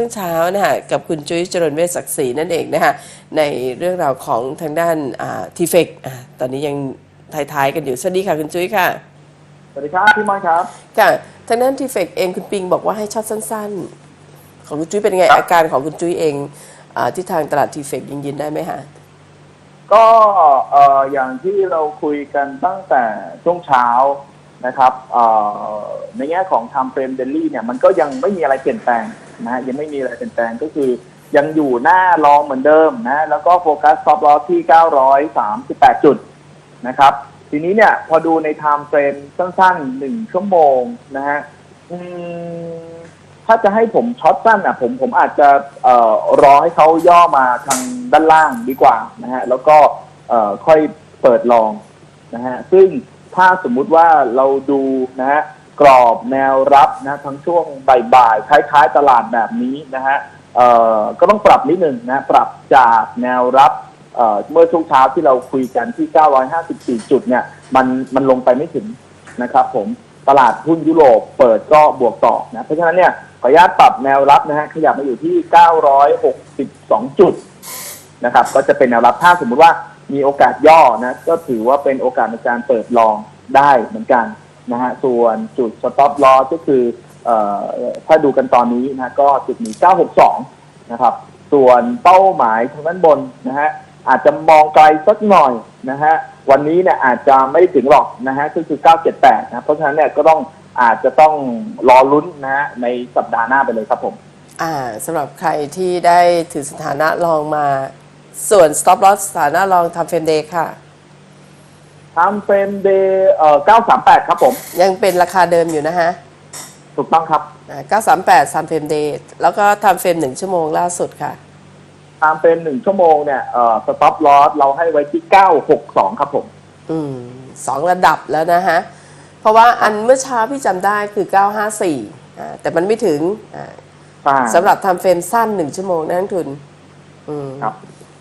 เรื่องเช้านะคะกับคุณจุ้ยเจริญเวชศักดิ์ศรีนั่นเองนะคะในเรื่องราวของทางด้านทีเฟกตอนนี้ยังท้ายๆกันอยู่ สวัสดีค่ะคุณจุ้ยค่ะ สวัสดีครับพี่มอนครับค่ะทางด้านทีเฟกเองคุณปิงบอกว่าให้ช็อตสั้นๆ ของคุณจุ้ยเป็นไงครับอาการของคุณจุ้ยเองอาที่ทางตลาดทีเฟกยังยืนได้ไหมคะก็เอ่ออย่างที่เราคุยกันตั้งแต่ช่วงเช้านะครับเอ่อในแง่ของทำเฟรมเดลี่เนี่ยมันก็ยังไม่มีอะไรเปลี่ยนแปลง นะฮะยังไม่มีอะไรเปลี่ยนแปลงก็คือ ยังอยู่หน้ารองเหมือนเดิมนะ แล้วก็โฟกัสซอฟต์ลอที่ 938 จุดนะครับ ทีนี้เนี่ยพอดูในไทม์เฟรมสั้นๆหนึ่งชั่วโมงนะฮะถ้าจะให้ผมช็อตสั้นอะ ผมผมอาจจะเอ่อรอให้เขาย่อมาทางด้านล่างดีกว่านะฮะ แล้วก็เอ่อค่อยเปิดลองนะฮะ ซึ่งถ้าสมมุติว่าเราดูนะฮะ กรอบแนวรับนะทั้งช่วงบ่ายๆคล้ายๆตลาดแบบนี้นะฮะเอ่อก็ต้องปรับนิดนึงนะปรับจากแนวรับเอ่อเมื่อช่วงเช้าที่เราคุยกันที่ 954 จุดเนี่ยมันมันลงไปไม่ถึงนะครับผมตลาดหุ้นยุโรปเปิดก็บวกต่อนะเพราะฉะนั้นเนี่ยขออนุญาตปรับแนวรับนะฮะขยับมาอยู่ที่ 962 จุดนะครับก็จะเป็นแนวรับถ้าสมมุติว่ามีโอกาสย่อนะก็ถือว่าเป็นโอกาสในการเปิดลองได้เหมือนกัน นะฮะส่วนจุด stop loss ก็คืออถ้าดูกันตอนนี้นะก็จุดหนี้962นะครับ ส่วนเป้าหมายทางด้านบนนะฮะอาจจะมองไกลสักหน่อยนะฮะวันนี้เนี่ยอาจจะไม่ถึงหรอกนะฮะก็คือ 978 นะเพราะฉะนั้นเนี่ยก็ต้องอาจจะต้องรอลุ้นนะฮะในสัปดาห์หน้าไปเลยครับผมอ่าสำหรับใครที่ได้ถือสถานะลองมา ส่วน stop loss สถานะลองทำเฟรมเดย์ค่ะ ทำเฟรมเดย์เอ่อ938 ครับผม ยังเป็นราคาเดิมอยู่นะฮะถูกต้องครับอ่า938ทำเฟรมเดย์แล้วก็ทำเฟรมหนึ่งชั่วโมงล่าสุดค่ะตามเป็นหนึ่งชั่วโมงเนี่ยเอ่อสต็อปลอสเราให้ไว้ที่ 962 ครับผม อืมสองระดับแล้วนะฮะ เพราะว่าอันเมื่อเช้าพี่จำได้คือ 954อ่าแต่มันไม่ถึงอ่าใช่ สำหรับทำเฟรมสั้นหนึ่งชั่วโมงนะนักทุน อืมครับ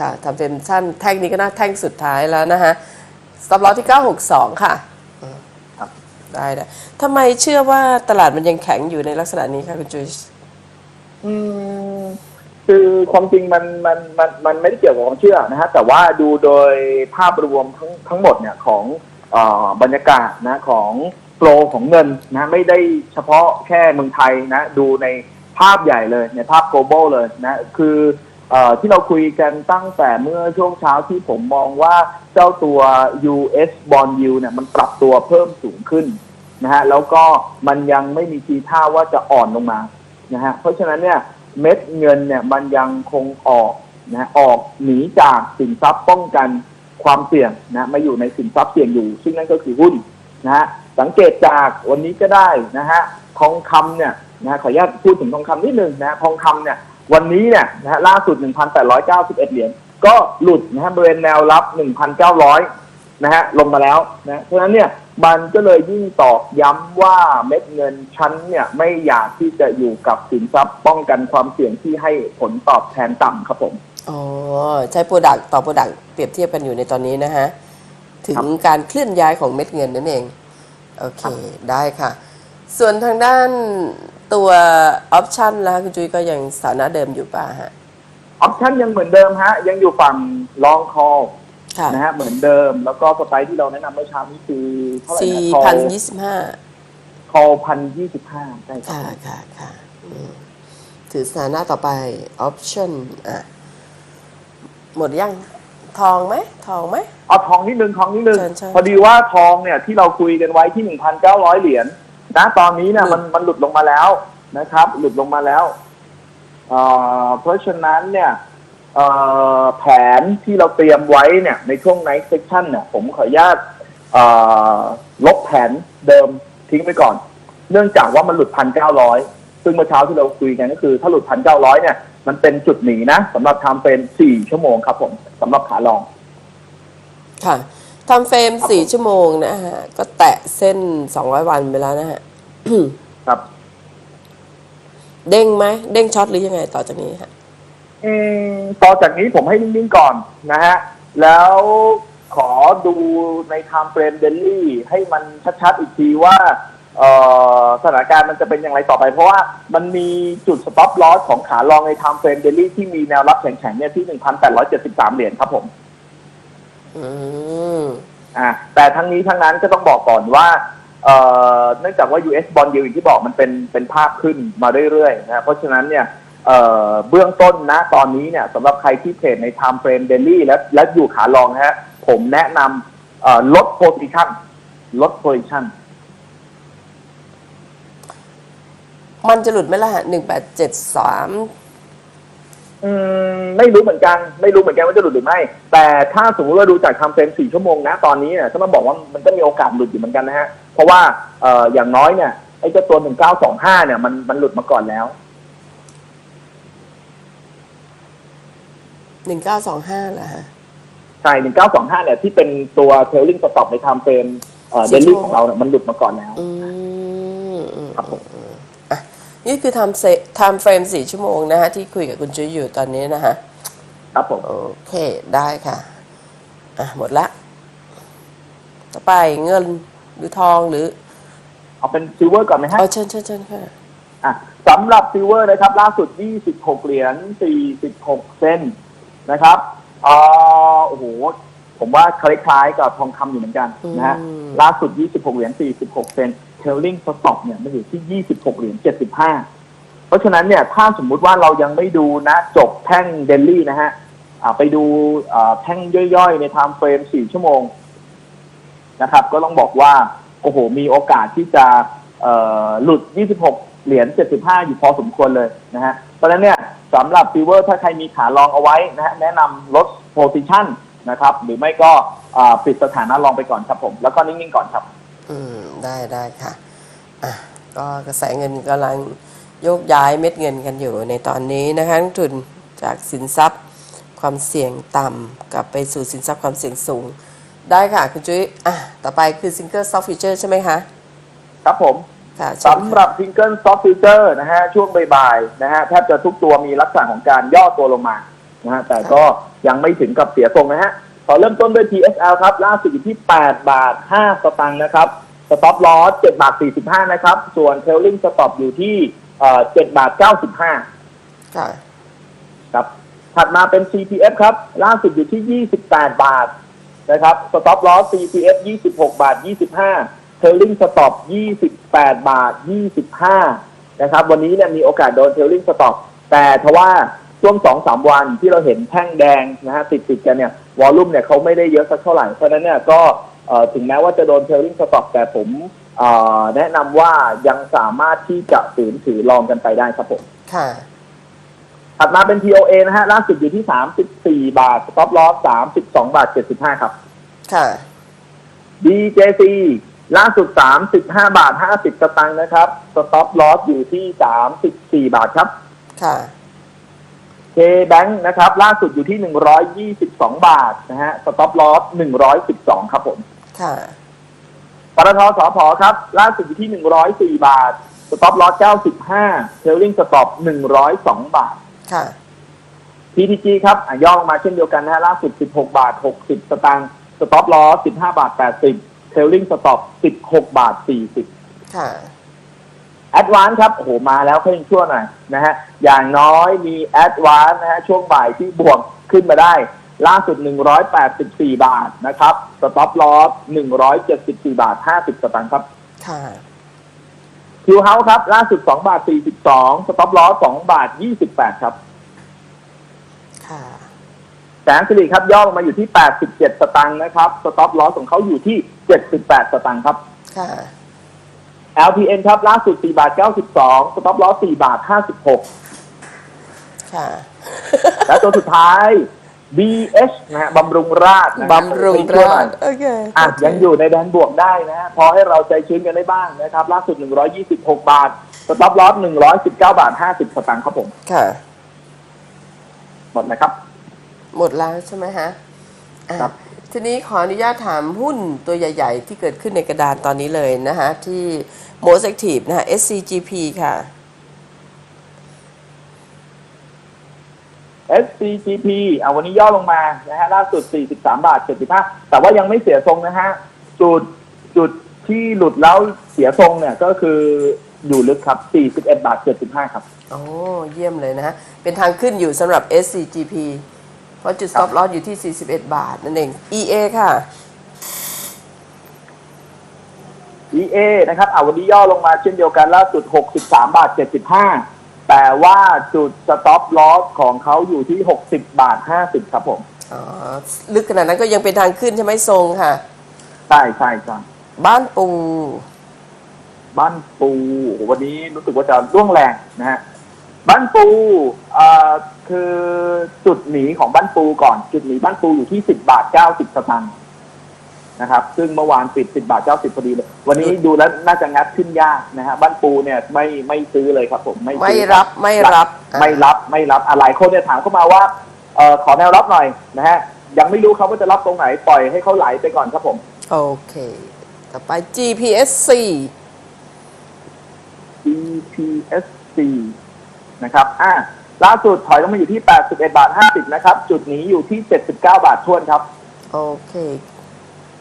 ค่ะทำเฟรมสั้นแท่งนี้ก็น่าแท่งสุดท้ายแล้วนะฮะ สต็อปลอสที่ 962 ค่ะอืมครับได้ได้ทำไมเชื่อว่าตลาดมันยังแข็งอยู่ในลักษณะนี้คะคุณจุ้ยอืมคือความจริงมันมันมันมันไม่ได้เกี่ยวกับความเชื่อนะฮะแต่ว่าดูโดยภาพรวมทั้งทั้งหมดเนี่ยของเอ่อบรรยากาศนะของโฟลของเงินนะไม่ได้เฉพาะแค่เมืองไทยนะดูในภาพใหญ่เลยในภาพ global เลยนะคือเอ่อ ที่เราคุยกันตั้งแต่เมื่อช่วงเช้าที่ผมมองว่าเจ้าตัว US bond yield เนี่ยมันปรับตัวเพิ่มสูงขึ้นนะฮะแล้วก็มันยังไม่มีทีท่าว่าจะอ่อนลงมานะฮะเพราะฉะนั้นเนี่ยเม็ดเงินเนี่ยมันยังคงออกนะออกหนีจากสินทรัพย์ป้องกันความเสี่ยงนะมาอยู่ในสินทรัพย์เสี่ยงอยู่ ซึ่งนั่นก็คือหุ้นนะฮะสังเกตจากวันนี้ก็ได้นะฮะทองคำเนี่ยนะขออนุญาตพูดถึงทองคำนิดนึงนะทองคำเนี่ย วันนี้เนี่ยนะฮะล่าสุด 1,891 เหรียญก็หลุดนะฮะบริเวณแนวรับ 1,900 นะฮะลงมาแล้วนะเพราะฉะนั้นเนี่ยมันก็เลยยิ่งตอกย้ำว่าเม็ดเงินชั้นเนี่ยไม่อยากที่จะอยู่กับสินทรัพย์ป้องกันความเสี่ยงที่ให้ผลตอบแทนต่ำครับผม อ๋อใช้โปรดักต่อโปรดักเปรียบเทียบกันอยู่ในตอนนี้นะฮะ ถึงการเคลื่อนย้ายของเม็ดเงินนั่นเอง โอเค ได้ค่ะ ส่วนทางด้าน ตัวออปชันแล้วคุณจุ้ยก็ยังสถานะเดิมอยู่ป่ะฮะออปชั่นยังเหมือนเดิมฮะ ยังอยู่ฝั่งลองคอค่ะนะฮะเหมือนเดิม แล้วก็สไตล์ที่เราแนะนำเมื่อเช้านี้คือเท่าไหร่สี่นะพันยี่สิบห้าคอพันยี่สิบห้าใช่ครับค่ะค่ะค่ะอืมถือสถานะต่อไป option อะ หมดยังทองไหมทองไหม เอาทองนิดนึงทองนิดนึงเชิญเชิญ พอดีว่าทองเนี่ยที่เราคุยกันไว้ที่หนึ่งพันเก้าร้อยเหรียญ นะตอนนี้เนี่ยหลุมันดมันหลุดลงมาแล้วนะครับ หลุดลงมาแล้วเอ่อเพราะฉะนั้นเนี่ยเอ่อแผนที่เราเตรียมไว้เนี่ย ในช่วง night section เนี่ยผมขออนุญาตเอ่อลบแผนเดิมทิ้งไปก่อน เนื่องจากว่ามันหลุดพันเก้าร้อยซึ่งเมื่อเช้าที่เราคุยกันก็คือ ถ้าหลุดพันเก้าร้อยเนี่ย มันเป็นจุดหนีนะสำหรับทำเป็นสี่ชั่วโมงครับผมสำหรับขาลอง ค่ะ ทำเฟรมสี่ชั่วโมงนะฮะ ก็แตะเส้นสองร้อยวันไปแล้วนะฮะ ครับ เด้งไหมเด้งช็อตหรือยังไงต่อจากนี้ฮะ อืมต่อจากนี้ผมให้นิ่งๆก่อนนะฮะ แล้วขอดูในไทม์เฟรมเดลี่ให้มันชัดๆอีกทีว่าเอ่อสถานการณ์มันจะเป็นอย่างไรต่อไป เพราะว่ามันมีจุดสต็อปลอสของขาลองในไทม์เฟรมเดลี่ที่มีแนวรับแข็งๆเนี่ยที่ 1,873 เหรียญครับผม อืม อ่าแต่ทั้งนี้ทั้งนั้นก็ต้องบอกก่อนว่าเอ่อเนื่องจากว่า US bond yield อย่างที่บอกมันเป็นเป็นภาพขึ้นมาเรื่อยๆนะเพราะฉะนั้นเนี่ยเอ่อเบื้องต้นนะตอนนี้เนี่ยสำหรับใครที่เทรดใน time frame daily และและอยู่ขาลองนะฮะผมแนะนำเอ่อลด position ลด position มันจะหลุดไหมล่ะหนึ่งแปดเจ็ดสาม อืมไม่รู้เหมือนกัน ไม่รู้เหมือนกันว่าจะหลุดหรือไม่ แต่ถ้าสมมติว่าดูจากทำเฟรมสี่ชั่วโมงนะตอนนี้เนี่ยถ้ามาบอกว่ามันก็มีโอกาสหลุดอยู่เหมือนกันนะฮะ เพราะว่าเอ่ออย่างน้อยเนี่ยไอ้เจ้าตัวหนึ่งเก้าสองห้าเนี่ยมันมันหลุดมาก่อนแล้ว หนึ่งเก้าสองห้าเหรอฮะ ใช่หนึ่งเก้าสองห้าเนี่ยที่เป็นตัวเทลลิงสต็อปในไทม์เฟรมเอ่อสี่เดชั่ลี่วโมงของเราเนี่ยมันหลุดมาก่อนแล้ว อืมอืม ครับผม อะ นี่คือทำเซทำเฟรมสี่ชั่วโมงนะฮะที่คุยกับคุณจุ้ยอยู่ตอนนี้นะฮะครับผม โอเคได้ค่ะ อะ หมดละ ต่อไปเงินหรือทองหรือเอาเป็นซิลเวอร์ก่อนไหมฮะเอาเชิญเชิญเชิญค่ะ อะสำหรับซิลเวอร์นะครับ ล่าสุด 26 เหรียญ 46 เซนต์นะครับอ่าโอ้โห ผมว่าคล้ายๆกับทองคำอยู่เหมือนกันนะฮะ อืม ล่าสุด 26 เหรียญ 46 เซนต์ เทลลิงสต็อกเนี่ยมันอยู่ที่ 26 เหรียญ 75 เพราะฉะนั้นเนี่ยถ้าสมมุติว่าเรายังไม่ดูนะจบแท่งเดลลี่นะฮะไปดูแท่งย่อยๆ ในไทม์เฟรม 4 ชั่วโมงนะครับ ก็ต้องบอกว่า โอ้โห มีโอกาสที่จะหลุด 26 เหรียญ 75 อยู่พอสมควรเลยนะฮะ เพราะฉะนั้นเนี่ยสำหรับฟิวเวอร์ถ้าใครมีขาลองเอาไว้นะฮะแนะนำลดโพซิชันนะครับ หรือไม่ก็ปิดสถานะลองไปก่อนครับผม แล้วก็นิ่งๆก่อนครับ อืมได้ได้ค่ะอะก็กระแสเงินกำลังโยกย้ายเม็ดเงินกันอยู่ในตอนนี้นะคะนักทุนจากสินทรัพย์ความเสี่ยงต่ำกลับไปสู่สินทรัพย์ความเสี่ยงสูง ได้ค่ะคุณจุ้ยอะต่อไปคือซิงเกิลซอฟต์ฟีเจอร์ใช่ไหมคะครับผมค่ะเชิญสำหรับซิงเกิลซอฟต์ฟิวเจอร์นะฮะช่วงบ่ายๆนะฮะแทบจะทุกตัวมีลักษณะของการย่อตัวลงมานะฮะแต่ก็ยังไม่ถึงกับเสียทรงนะฮะข อเริ่มต้นด้วย TSL ครับ ล่าสุดอยู่ที่ 8 บาท 5 สตางค์นะครับ สต็อปลอส7บาท 45 นะครับ ส่วนเทลลิงสต็อปอยู่ที่เอ่อ7บาท 95ค่ะครับ ถัดมาเป็น CPF ครับ ล่าสุดอยู่ที่ 28 บาทนะครับ สต็อปลอส CPF 26 บาท 25 เทลลิงสต็อป28 บาท 25 นะครับ วันนี้เนี่ยมีโอกาสโดนเทลลิงสต็อปแต่ทว่าช่วง 2-3 วันที่เราเห็นแท่งแดงนะฮะติดติดๆกันเนี่ย วอลลุ่มเนี่ยเขาไม่ได้เยอะสักเท่าไหร่เพราะฉะนั้นเนี่ยก็เอ่อถึงแม้ว่าจะโดนเทลลิงสต็อปแต่ผมเอ่อแนะนำว่ายังสามารถที่จะถือถือลองกันไปได้ครับผมค่ะถัดมาเป็น TOA นะฮะล่าสุดอยู่ที่ 34 บาท stop loss 32 บาท 75 ครับ ค่ะ DJC ล่าสุด 35 บาท 50 สตางค์นะครับ stop loss อยู่ที่ 34 บาทครับ ค่ะ KBank นะครับ ล่าสุดอยู่ที่122บาทนะฮะ stop loss 112ครับผมค่ะปตทสพครับ ล่าสุดอยู่ที่104บาท stop loss 95 trailing stop 102บาทค่ะ PTG ครับอะย่อลงมาเช่นเดียวกันนะฮะล่าสุด16บาท60สตางค์ stop loss 15บาท80 trailing stop 16บาท40ค่ะ Advance ครับโอ้โหมาแล้วเพิ่งชั่วหน่อยนะฮะอย่างน้อยมี Advance นะฮะช่วงบ่ายที่บวกขึ้นมาได้ ล่าสุด 184 บาทนะครับ stop loss 174 บาท 50 สตางค์ครับค่ะ Q House ครับ ล่าสุด 2 บาท 42 stop loss 2บาท 28 ครับค่ะแสนสิริครับย่อลงมาอยู่ที่ 87 สตางค์นะครับ สต็อปลอสของเขาอยู่ที่ 78 สตางค์ครับ ค่ะ LPN ครับล่าสุด 4 บาท 92 สต็อปลอส4บาทค่ะ56และตัวสุดท้าย BH นะฮะบำรุงราชนะฮะบำรุงราชโอเคอะยังอยู่ในแดนบวกได้นะฮะพอให้เราใจชื้นกันได้บ้างนะครับ ล่าสุด 126 บาท สต็อปลอส119 บาท 50 สตางค์ครับผม ค่ะ หมดนะครับ หมดแล้วใช่ไหมฮะอะครับ ทีนี้ขออนุญาตถามหุ้นตัวใหญ่ ๆ ที่เกิดขึ้นในกระดานตอนนี้เลยนะฮะที่ most active นะฮะ SCGP ค่ะ SCGP อะวันนี้ย่อลงมานะฮะล่าสุด 43 บาท 75 แต่ว่ายังไม่เสียทรงนะฮะ จุดจุดที่หลุดแล้วเสียทรงเนี่ยก็คืออยู่ลึกครับ 41 บาท 75 ครับ โอ้ เยี่ยมเลยนะฮะ เป็นทางขึ้นอยู่สำหรับ SCGP เพราะจุด stop loss อยู่ที่ 41 บาท นั่นเอง EA ค่ะ EA นะครับอ่าวันนี้ย่อลงมาเช่นเดียวกันล่าสุด 63 บาท 75 แต่ว่าจุด stop loss ของเขาอยู่ที่ 60 บาท 50 ครับผม อ๋อ ลึกขนาดนั้นก็ยังเป็นทางขึ้นใช่ไหมทรงค่ะ ใช่ใช่ใช่บ้านปู บ้านปูโอ้โหวันนี้รู้สึกว่าจะร่วงแรงนะฮะ บ้านปูเอ่อคือจุดหนีของบ้านปูก่อน จุดหนีบ้านปูอยู่ที่10บาท90สตางค์นะครับ ซึ่งเมื่อวานปิด10บาท90พอดีเลยวันนี้ดูแล้วน่าจะงัดขึ้นยากนะฮะบ้านปูเนี่ยไม่ไม่ซื้อเลยครับ ผมไม่ซื้อไม่รับไม่รับไม่รับไม่รับอะหลายคนเนี่ยถามเข้ามาว่าเอ่อขอแนวรับหน่อยนะฮะยังไม่รู้ครับว่าจะรับตรงไหนปล่อยให้เขาไหลไปก่อนครับผม โอเค ต่อไป GPSC GPSC นะครับอ่าล่าสุดถอยลงมาอยู่ที่ 81 บาท 50 นะครับ จุดนี้อยู่ที่ 79 บาททวนครับ โอเค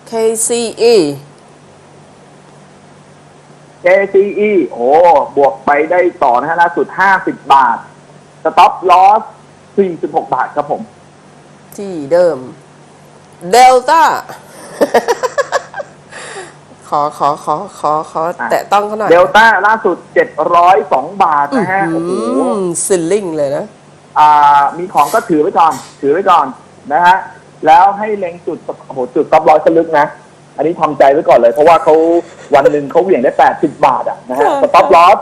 KCE KCE โอ้บวกไปได้ต่อนะฮะล่าสุด 50 บาท Stop Loss 46 บาทครับผม ที่เดิม Delta ขอขอขอขอขออะแตะต้องเขาหน่อยเดลต้าล่าสุด 702 บาทนะฮะโอ้โหซิลลิงเลยนะอ่ามีของก็ถือไว้ก่อน ถือไว้ก่อนนะฮะ แล้วให้เล็งจุดโอ้โหจุดซับร้อยสลึกนะ อันนี้ทำใจไว้ก่อนเลย เพราะว่าเขาวันหนึ่งเขาเหวี่ยงได้ 80 บาทอะนะฮะค่ะสต็อปลอส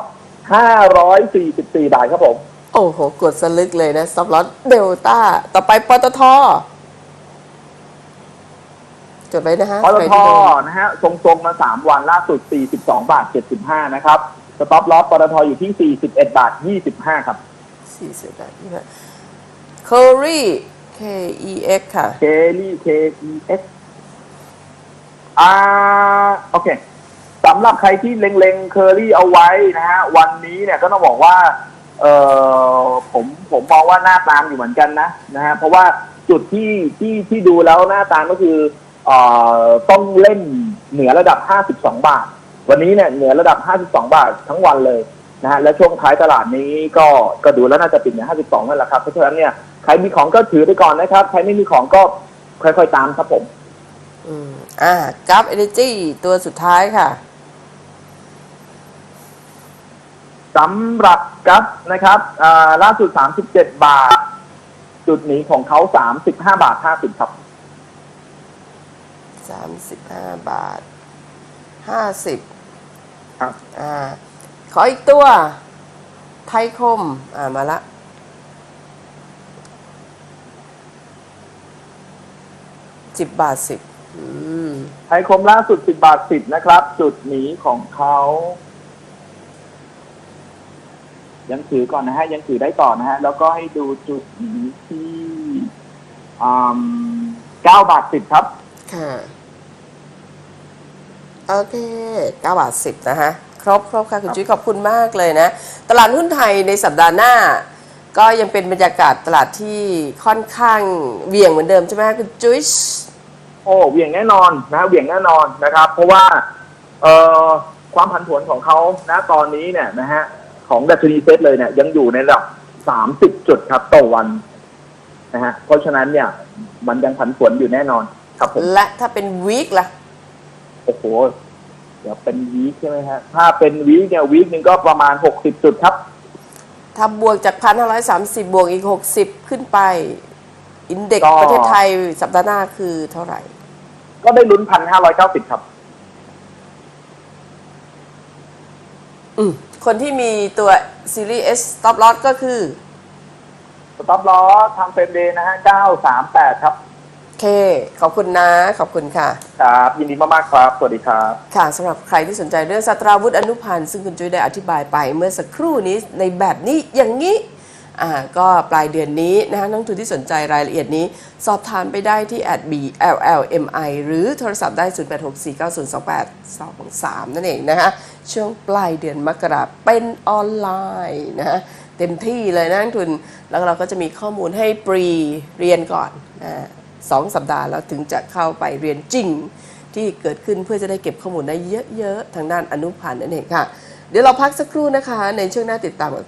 544 บาทครับผม โอ้โห กดสลึกเลยนะซับลอตเดลต้า ต่อไปปตท จดไว้นะฮะปตใครทที่โดนนะฮะทรงๆมา 3 วันล่าสุด 42 บาท 75 นะครับสต็อปลอสปตทอยู่ที่ 41 บาท 25 ครับสี่สิบแปดยี่สิบเคอรี่ K E X ค่ะเคลี่ K E X อ่าโอเคสำหรับใครที่เล็งๆเคอรี่เอาไว้นะฮะ วันนี้เนี่ยก็ต้องบอกว่า เออผมผมมองว่าหน้าตามอยู่เหมือนกันนะนะฮะ เพราะว่าจุดที่ที่ที่ดูแล้วหน้าตามก็คือเอ่อ ต้องเล่นเหนือระดับ 52 บาท วันนี้เนี่ยเหนือระดับ 52 บาททั้งวันเลยนะฮะและช่วงท้ายตลาดนี้ก็ก็ดูแล้วน่าจะปิดเหนือ52นั่นแหละครับเพราะฉะนั้นเนี่ยใครมีของก็ถือไปก่อนนะครับ ใครไม่มีของก็ค่อยๆตามครับผม อืมอ่ากัฟเอเนจีตัวสุดท้ายค่ะสำหรับกัฟนะครับอ่าล่าสุด 37 บาท จุดหนีของเขา 35 บาท 50 ครับ สามสิบห้าบาทห้าสิบครับอ่าขออีกตัว ไทยคม อ่า มาละสิบบาทสิบอืมไทยคมล่าสุด10บาท10นะครับ จุดหนีของเขายังถือก่อนนะฮะ ยังถือได้ต่อนะฮะ แล้วก็ให้ดูจุดหนีที่อ่า9บาท10ครับ ค่ะ โอเคเก้าบาทสิบนะฮะ ครบครบค่ะ คุณจุ้ยขอบคุณมากเลยนะ ตลาดหุ้นไทยในสัปดาห์หน้า ก็ยังเป็นบรรยากาศตลาดที่ค่อนข้างเหวี่ยงเหมือนเดิมใช่ไหมคุณจุ้ยโอ้เหวี่ยงแน่นอนนะเหวี่ยงแน่นอนนะครับ เพราะว่าเอ่อความผันผวนของเขานะตอนนี้เนี่ยนะฮะของดัชนีเซ็ตเลยเนี่ยยังอยู่ในระดับ30จุดครับต่อวันนะฮะเพราะฉะนั้นเนี่ยมันยังผันผวนอยู่แน่นอนครับผมและถ้าเป็นวีคล่ะ โอ้โห เดี๋ยวเป็นวีคใช่ไหมฮะ ถ้าเป็นวีคเนี่ยวีคหนึ่งก็ประมาณ60จุดครับ ถ้าบวกจาก1,530บวกอีก60ขึ้นไป อินเด็กก็ ประเทศไทยสัปดาห์หน้าคือเท่าไหร่ ก็ได้ลุ้นพันห้าร้อยเก้าสิบครับ อืมคนที่มีตัวซีรีส์ S Stop Loss ก็คือ สต็อปล้อทางเฟรมเดย์นะฮะ938ครับ เค ขอบคุณนะ ขอบคุณค่ะ ครับ ยินดีมากๆครับ สวัสดีครับ ค่ะสำหรับใครที่สนใจเรื่องสัตราวุธอนุพันธ์ ซึ่งคุณจุ้ยได้อธิบายไปเมื่อสักครู่นี้ในแบบนี้อย่างนี้อ่าก็ปลายเดือนนี้นะคะนักลงทุนที่สนใจรายละเอียดนี้ สอบถามไปได้ที่ @bllmi หรือโทรศัพท์ได้ 0864902823 นั่นเองนะคะช่วงปลายเดือนมกราเป็นออนไลน์นะคะเต็มที่เลยนะนักลงทุนแล้วเราก็จะมีข้อมูลให้ปรีเรียนก่อนนะ สองสัปดาห์แล้วถึงจะเข้าไปเรียนจริง ที่เกิดขึ้นเพื่อจะได้เก็บข้อมูลได้เยอะ ๆ ทางด้านอนุพันธ์นั่นเองค่ะ เดี๋ยวเราพักสักครู่นะคะ ในช่วงหน้าติดตามกับคุณ